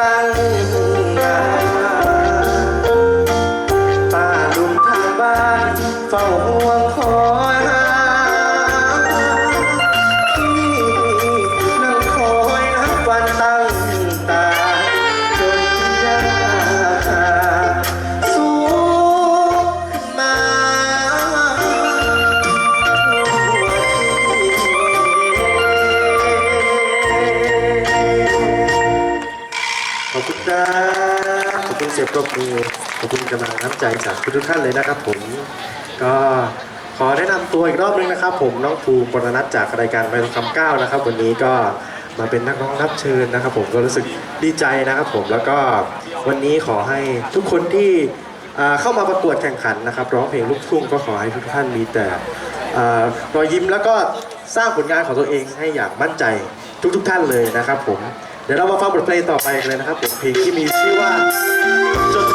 ตั้ง ที่กำลังน้ำใจจากทุกท่านเลยนะครับ ผมก็ขอแนะนำตัวอีกรอบนึงนะครับ ผมน้องภูมิปรนัทจากรายการไปทองคำเก้านะครับ วันนี้ก็มาเป็นนักร้องรับเชิญนะครับ ผมก็รู้สึกดีใจนะครับ ผมแล้วก็วันนี้ขอให้ทุกคนที่เข้ามาประกวดแข่งขันนะครับร้องเพลงลูกทุ่งก็ขอให้ทุกท่านมีแต่รอยยิ้มแล้วก็สร้างผลงานของตัวเองให้อย่างมั่นใจทุกทุกท่านเลยนะครับ ผมเดี๋ยวเรามาฟังบทเพลงต่อไปเลยนะครับบทเพลงที่มีชื่อว่าจด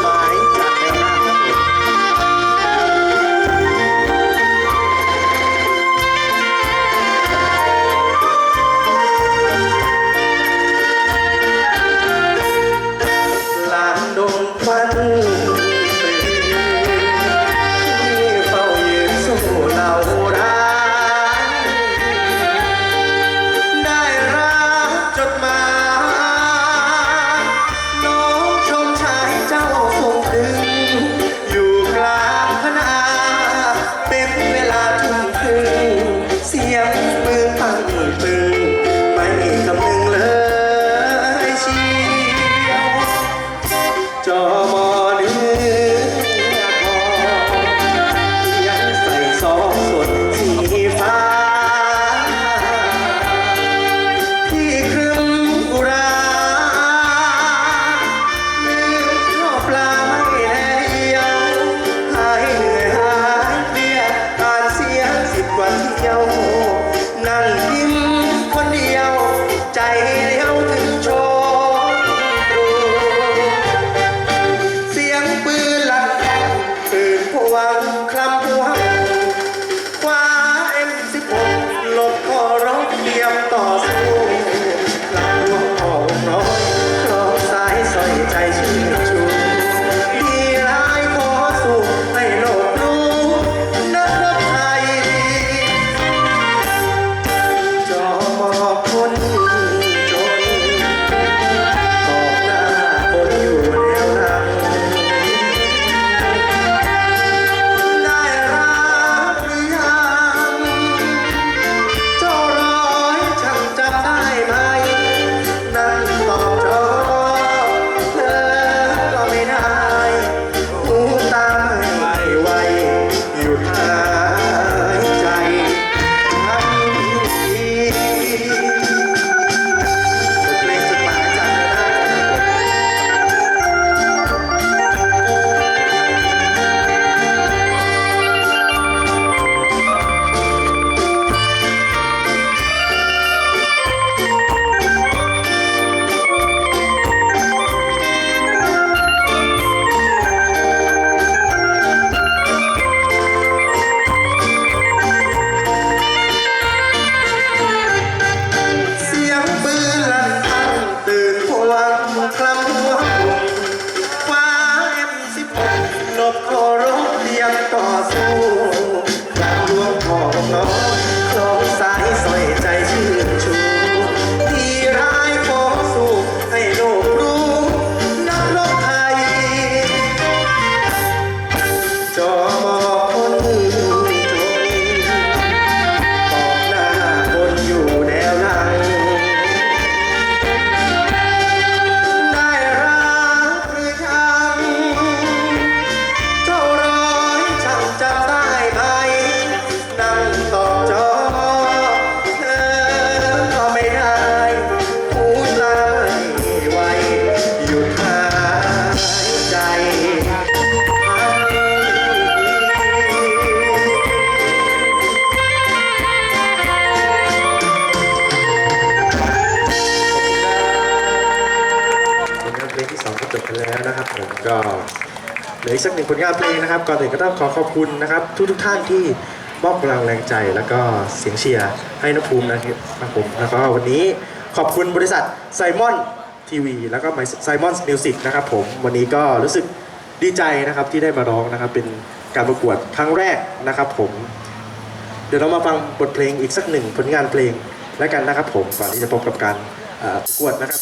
เหลืออีกสักหนึ่งผลงานเพลงนะครับ ก่อนอื่นก็ต้องขอขอบคุณนะครับ ทุกทุกท่านที่มอบกำลังแรงใจแล้วก็เสียงเชียร์ให้นภูมินะครับผมแล้วก็วันนี้ขอบคุณบริษัทไซมอนทีวีแล้วก็ไซมอนมิวสิกนะครับผมวันนี้ก็รู้สึกดีใจนะครับที่ได้มาร้องนะครับ เป็นการประกวดครั้งแรกนะครับ ผม เดี๋ยวเรามาฟังบทเพลงอีกสักหนึ่งผลงานเพลงแล้วกันนะครับ ผมก่อนที่จะพบกับการประกวดนะครับ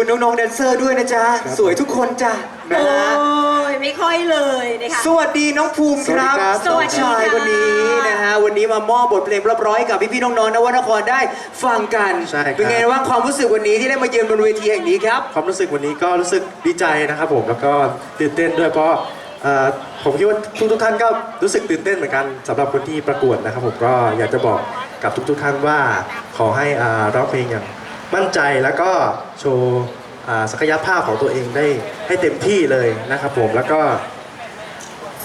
คุณน้องๆแดนเซอร์ด้วยนะจ๊ะครับสวยทุกคนจ้ะนะโอ้ฮะยไม่ค่อยเลยนะคะ สวัสดีน้องภูมิครับสวัสดีครับ น้องชายคนนี้นะฮะวันนี้มามอบบทเพลงร้อยๆกับพี่ๆน้องๆนวนครได้ฟังกัน ใช่ครับ เป็นไงว่างความรู้สึกวันนี้ที่ได้มาเยือนบนเวทีแห่งนี้ครับ ความรู้สึกวันนี้ก็รู้สึกดีใจนะครับผมแล้วก็ตื่นเต้นด้วยเพราะเอ่อผมคิดว่าทุกทุกๆท่านก็รู้สึกตื่นเต้นเหมือนกันสำหรับคนที่ประกวดนะครับผมก็อยากจะบอกกับทุกๆท่านว่าขอให้อ่าร้องเพลงอย่าง มั่นใจแล้วก็โชว์ศักยภาพของตัวเองได้ให้เต็มที่เลยนะครับผมแล้วก็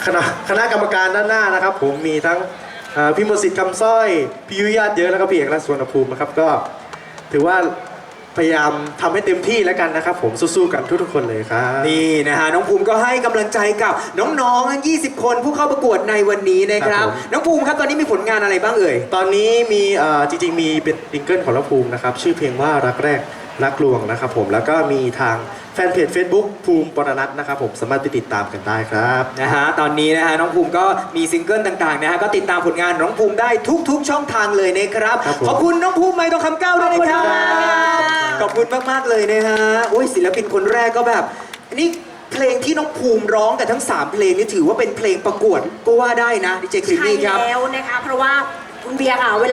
คณะคณะกรรมการด้านหน้านะครับ ผมมีทั้งพี่มสิทธิ์คำสร้อยพี่ยุยญาติเยอะแล้วก็พี่เอกรัตน์สวนภูมินะครับก็ถือว่า พยายามทำให้เต็มที่แล้วกันนะครับ ผมสู้ๆกันทุกๆคนเลยครับ นี่นะฮะน้องภูมิก็ให้กำลังใจกับน้องๆทั้ง 20 คนผู้เข้าประกวดในวันนี้นะครับครับผม น้องภูมิครับตอนนี้มีผลงานอะไรบ้างเอ่ย ตอนนี้มีเอ่อจริงๆ มีเป็นซิงเกิลของน้องภูมินะครับ ชื่อเพลงว่ารักแรก รักลวงนะครับผมแล้วก็มีทางแฟนเพจ Facebook ภูมิปรนัทนะครับผมสามารถไปติดตามกันได้ครับนะฮะตอนนี้นะฮะน้องภูมิก็มีซิงเกิลต่างๆนะฮะก็ติดตามผลงานน้องภูมิได้ทุก ๆ ช่องทางเลยนะครับ ครับผมขอบคุณน้องภูมิไม่ต้องคำก้าวด้วยนะครับขอบคุณค่ะขอบคุณมากๆเลยนะฮะโอ้ยศิลปินคนแรกก็แบบนี่เพลงที่น้องภูมิร้องกันทั้ง 3 เพลงนี่ถือว่าเป็นเพลงประกวดก็ว่าได้นะดีเจคลิปใช่นี่ครับ แล้วนะคะ เพราะว่าคุณเบียร์ค่ะเวลา